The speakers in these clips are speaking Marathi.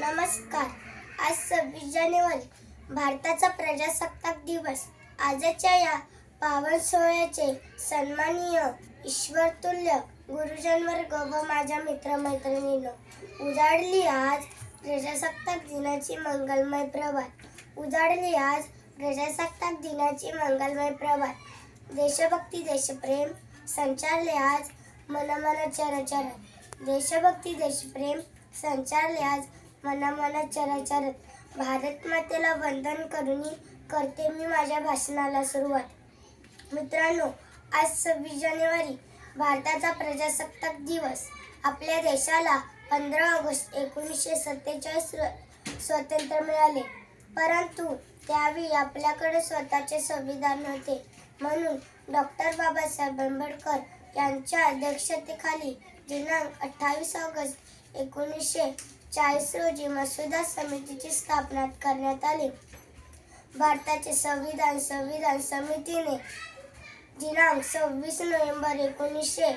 नमस्कार. आज सव्वीस जानेवारी भारताचा प्रजासत्ताक दिवस. आजच्या या पावन सोहळ्याचे सन्माननीय ईश्वरतुल्य गुरुजन वर्ग व माझ्या मित्रमैत्रिणीनं उजाडली आज प्रजासत्ताक दिनाची मंगलमय प्रभात. उजाडली आज प्रजासत्ताक दिनाची मंगलमय प्रभात. देशभक्ती देशप्रेम संचारले आज मन चर चर देशभक्ती देशप्रेम संचारले आज मनामना मन चर भारत मातेला वंदन करूनी करते मी माझ्या भाषणाला सुरुवात. मित्रांनो आज सव्वीस जानेवारी भारताचा प्रजासत्ताक दिवस. आपल्या देशाला पंधरा ऑगस्ट एकोणीसशे सत्तेचाळीस स्वातंत्र्य मिळाले. परंतु त्यावेळी आपल्याकडे स्वतःचे संविधान नव्हते. म्हणून डॉक्टर बाबासाहेब आंबेडकर यांच्या अध्यक्षतेखाली दिनांक अठ्ठावीस ऑगस्ट एकोणीसशे चाळीस रोजी मसुदा समितीची स्थापना करण्यात आली. भारताचे संविधान संविधान समितीने दिनांक सव्वीस नोव्हेंबर एकोणीसशे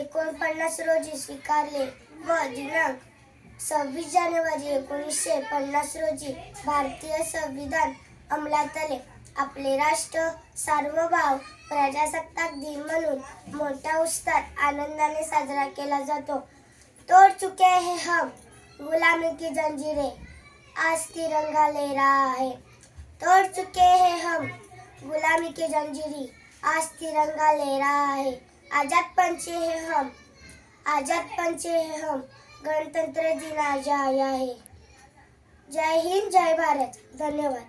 एकोणपन्नास रोजी स्वीकारले व दिनांक सव्वीस जानेवारी एकोणीसशे पन्नास रोजी भारतीय संविधान अंमलात आले. आपले राष्ट्र सार्वभाव प्रजासत्ताक दिन म्हणून मोठ्या उत्साहात आनंदाने साजरा केला जातो. तोड़ चुके हे हम गुलामी की जंजीरें आज तिरंगा ले रहा है। तोड़ चुके हैं हम गुलामी की जंजीरी आज तिरंगा ले रहा है। आजाद पंछी है हम आजाद पंछी है हम गणतंत्र दिन आज आया है। जय हिंद जय भारत धन्यवाद।